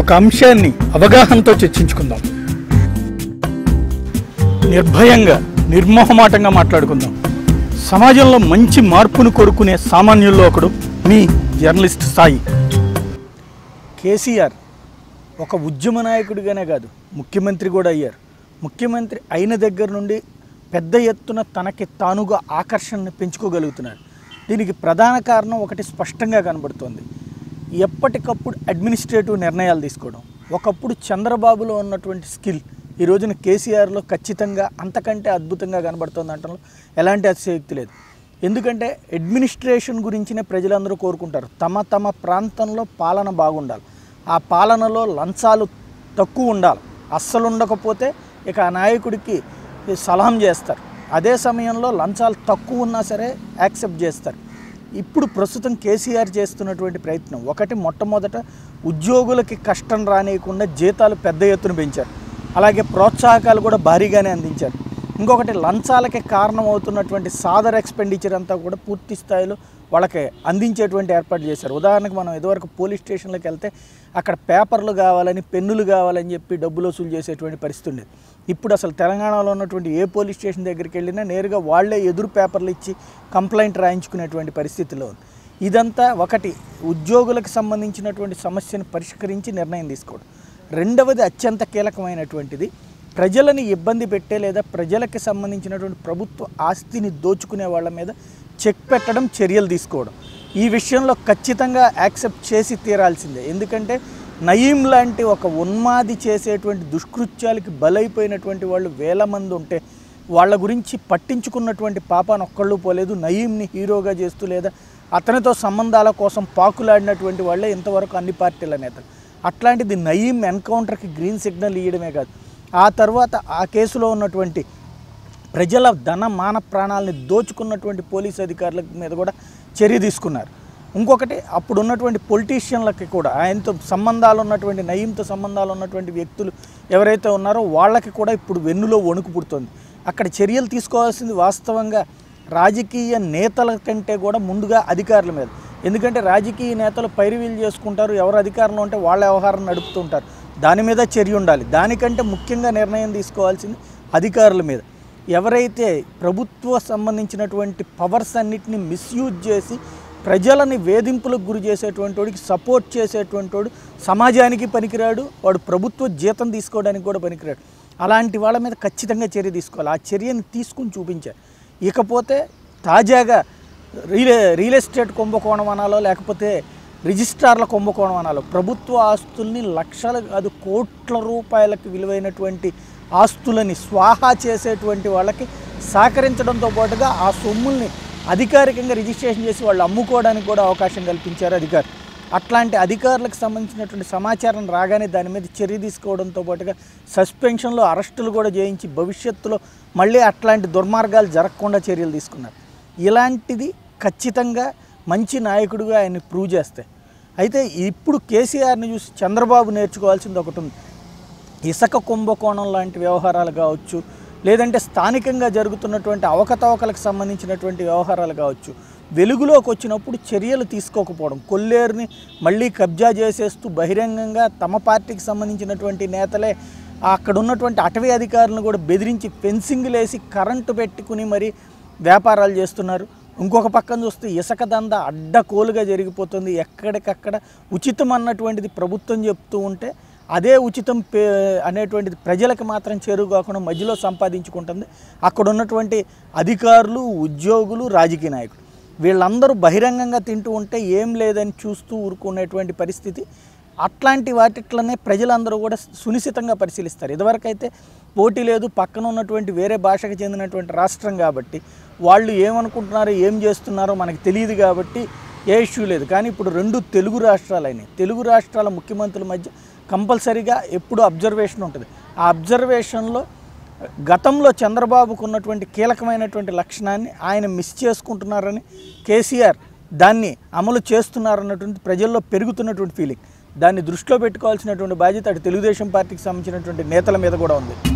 ఒక అంశాన్ని అవగాహనతో చర్చించుకుందాం. నిర్భయంగా నిర్మోహమాటంగా మాట్లాడుకుందాం. సమాజంలో మంచి మార్పును కోరుకునే సామాన్యుల్లో ఒకడు మీ జర్నలిస్ట్ స్థాయి కేసీఆర్ ఒక ఉద్యమ నాయకుడిగానే కాదు ముఖ్యమంత్రి కూడా అయ్యారు. ముఖ్యమంత్రి అయిన దగ్గర నుండి పెద్ద ఎత్తున తనకి తానుగా ఆకర్షణను పెంచుకోగలుగుతున్నారు. దీనికి ప్రధాన కారణం ఒకటి స్పష్టంగా కనబడుతోంది. ఎప్పటికప్పుడు అడ్మినిస్ట్రేటివ్ నిర్ణయాలు తీసుకోవడం. ఒకప్పుడు చంద్రబాబులో ఉన్నటువంటి స్కిల్ ఈ రోజున కేసీఆర్లో ఖచ్చితంగా అంతకంటే అద్భుతంగా కనబడుతోంది అంటంలో ఎలాంటి అతిశయక్తి లేదు. ఎందుకంటే అడ్మినిస్ట్రేషన్ గురించినే ప్రజలందరూ కోరుకుంటారు. తమ తమ ప్రాంతంలో పాలన బాగుండాలి. ఆ పాలనలో లంచాలు తక్కువ ఉండాలి. అస్సలు ఉండకపోతే ఇక ఆ నాయకుడికి సలహం చేస్తారు. అదే సమయంలో లంచాలు తక్కువ ఉన్నా సరే యాక్సెప్ట్ చేస్తారు. ఇప్పుడు ప్రస్తుతం కేసీఆర్ చేస్తున్నటువంటి ప్రయత్నం. ఒకటి మొట్టమొదట ఉద్యోగులకి కష్టం రానియకుండా జీతాలు పెద్ద ఎత్తున పెంచారు. అలాగే ప్రోత్సాహకాలు కూడా భారీగానే అందించారు. ఇంకొకటి లంచాలకి కారణం అవుతున్నటువంటి సాదర్ ఎక్స్పెండిచర్ అంతా కూడా పూర్తి స్థాయిలో వాళ్ళకి అందించేటువంటి ఏర్పాటు చేశారు. ఉదాహరణకు మనం ఇదివరకు పోలీస్ స్టేషన్లకు వెళ్తే అక్కడ పేపర్లు కావాలని పెన్నులు కావాలని చెప్పి డబ్బులు వసూలు చేసేటువంటి పరిస్థితి ఉండేది. ఇప్పుడు అసలు తెలంగాణలో ఉన్నటువంటి ఏ పోలీస్ స్టేషన్ దగ్గరికి వెళ్ళినా నేరుగా వాళ్ళే ఎదురు పేపర్లు ఇచ్చి కంప్లైంట్ రాయించుకునేటువంటి పరిస్థితిలో ఉంది. ఇదంతా ఒకటి ఉద్యోగులకు సంబంధించినటువంటి సమస్యను పరిష్కరించి నిర్ణయం తీసుకోవడం. రెండవది అత్యంత కీలకమైనటువంటిది ప్రజలని ఇబ్బంది పెట్టే లేదా ప్రజలకు సంబంధించినటువంటి ప్రభుత్వ ఆస్తిని దోచుకునే వాళ్ళ మీద చెక్ పెట్టడం చర్యలు తీసుకోవడం. ఈ విషయంలో ఖచ్చితంగా యాక్సెప్ట్ చేసి తీరాల్సిందే. ఎందుకంటే నయీం లాంటి ఒక ఉన్మాది చేసేటువంటి దుష్కృత్యాలకి బలైపోయినటువంటి వాళ్ళు వేల మంది ఉంటే వాళ్ళ గురించి పట్టించుకున్నటువంటి పాపాను ఒక్కళ్ళు పోలేదు. నయీంని హీరోగా చేస్తూ లేదా అతనితో సంబంధాల కోసం పాకులాడినటువంటి వాళ్ళే ఇంతవరకు అన్ని పార్టీల నేతలు. అట్లాంటిది నయీం ఎన్కౌంటర్కి గ్రీన్ సిగ్నల్ ఇవ్వడమే కాదు. ఆ తర్వాత ఆ కేసులో ఉన్నటువంటి ప్రజల ధన మాన ప్రాణాలని దోచుకున్నటువంటి పోలీస్ అధికారుల మీద కూడా చర్య తీసుకున్నారు. ఇంకొకటి అప్పుడు ఉన్నటువంటి పొలిటీషియన్లకి కూడా ఆయనతో సంబంధాలు ఉన్నటువంటి నయీంతో సంబంధాలు ఉన్నటువంటి వ్యక్తులు ఎవరైతే ఉన్నారో వాళ్ళకి కూడా ఇప్పుడు వెన్నులో వణుకు పుడుతుంది. అక్కడ చర్యలు తీసుకోవాల్సింది వాస్తవంగా రాజకీయ నేతల కంటే కూడా ముందుగా అధికారుల మీద. ఎందుకంటే రాజకీయ నేతలు పైరువీలు చేసుకుంటారు ఎవరు అధికారంలో ఉంటే వాళ్ళ వ్యవహారం నడుపుతుంటారు దాని మీద చర్య ఉండాలి. దానికంటే ముఖ్యంగా నిర్ణయం తీసుకోవాల్సింది అధికారుల మీద. ఎవరైతే ప్రభుత్వ సంబంధించినటువంటి పవర్స్ అన్నిటిని మిస్యూజ్ చేసి ప్రజలని వేధింపులకు గురి చేసేటువంటి వాడికి సపోర్ట్ చేసేటువంటి వాడు సమాజానికి పనికిరాడు వాడు ప్రభుత్వ జీతం తీసుకోవడానికి కూడా పనికిరాడు. అలాంటి వాళ్ళ మీద ఖచ్చితంగా చర్య తీసుకోవాలి. ఆ చర్యని తీసుకుని చూపించారు ఇకపోతే తాజాగా రియల్ రియల్ ఎస్టేట్ కుంభకోణం అనాలో లేకపోతే రిజిస్ట్రార్ల కుంభకోణం అనాలి. ప్రభుత్వ ఆస్తుల్ని లక్షల అది కోట్ల రూపాయలకు విలువైనటువంటి ఆస్తులని స్వాహా చేసేటువంటి వాళ్ళకి సహకరించడంతో పాటుగా ఆ సొమ్ముల్ని అధికారికంగా రిజిస్ట్రేషన్ చేసి వాళ్ళు అమ్ముకోవడానికి కూడా అవకాశం కల్పించారు అధికారులు. అట్లాంటి అధికారులకు సంబంధించినటువంటి సమాచారం రాగానే దాని మీద చర్య తీసుకోవడంతో పాటుగా సస్పెన్షన్లో అరెస్టులు కూడా చేయించి భవిష్యత్తులో మళ్ళీ అట్లాంటి దుర్మార్గాలు జరగకుండా చర్యలు తీసుకున్నారు. ఇలాంటిది ఖచ్చితంగా మంచి నాయకుడిగా ఆయన ప్రూవ్ చేస్తాయి. అయితే ఇప్పుడు కేసీఆర్ని చూసి చంద్రబాబు నేర్చుకోవాల్సింది ఒకటి ఉంది ఇసుక కుంభకోణం లాంటి వ్యవహారాలు కావచ్చు లేదంటే స్థానికంగా జరుగుతున్నటువంటి అవకతవకలకు సంబంధించినటువంటి వ్యవహారాలు కావచ్చు. వెలుగులోకి వచ్చినప్పుడు చర్యలు తీసుకోకపోవడం కొల్లేరుని మళ్ళీ కబ్జా చేసేస్తూ బహిరంగంగా తమ పార్టీకి సంబంధించినటువంటి నేతలే అక్కడ ఉన్నటువంటి అటవీ అధికారులను కూడా బెదిరించి ఫెన్సింగ్లు లేసి కరెంటు పెట్టుకుని మరి వ్యాపారాలు చేస్తున్నారు. ఇంకొక పక్కన చూస్తే ఇసుక దంద అడ్డకోలుగా జరిగిపోతుంది. ఎక్కడికక్కడ ఉచితం అన్నటువంటిది ప్రభుత్వం చెప్తూ ఉంటే అదే ఉచితం పే అనేటువంటిది ప్రజలకు మాత్రం చేరువు కాకుండా మధ్యలో సంపాదించుకుంటుంది. అక్కడ ఉన్నటువంటి అధికారులు ఉద్యోగులు రాజకీయ నాయకులు వీళ్ళందరూ బహిరంగంగా తింటూ ఉంటే ఏం లేదని చూస్తూ ఊరుకునేటువంటి పరిస్థితి. అట్లాంటి వాటిట్లనే ప్రజలందరూ కూడా సునిశ్చితంగా పరిశీలిస్తారు. ఇదివరకైతే పోటీ లేదు. పక్కన ఉన్నటువంటి వేరే భాషకు చెందినటువంటి రాష్ట్రం కాబట్టి వాళ్ళు ఏమనుకుంటున్నారో ఏం చేస్తున్నారో మనకు తెలియదు కాబట్టి ఏ ఇష్యూ లేదు. కానీ ఇప్పుడు రెండు తెలుగు రాష్ట్రాలైనవి తెలుగు రాష్ట్రాల ముఖ్యమంత్రుల మధ్య కంపల్సరీగా ఎప్పుడు అబ్జర్వేషన్ ఉంటుంది. ఆ అబ్జర్వేషన్లో గతంలో చంద్రబాబుకు ఉన్నటువంటి కీలకమైనటువంటి లక్షణాన్ని ఆయన మిస్ చేసుకుంటున్నారని కేసీఆర్ దాన్ని అమలు చేస్తున్నారన్నటువంటి ప్రజల్లో పెరుగుతున్నటువంటి ఫీలింగ్. దాన్ని దృష్టిలో పెట్టుకోవాల్సినటువంటి బాధ్యత అటు తెలుగుదేశం పార్టీకి సంబంధించినటువంటి నేతల మీద కూడా ఉంది.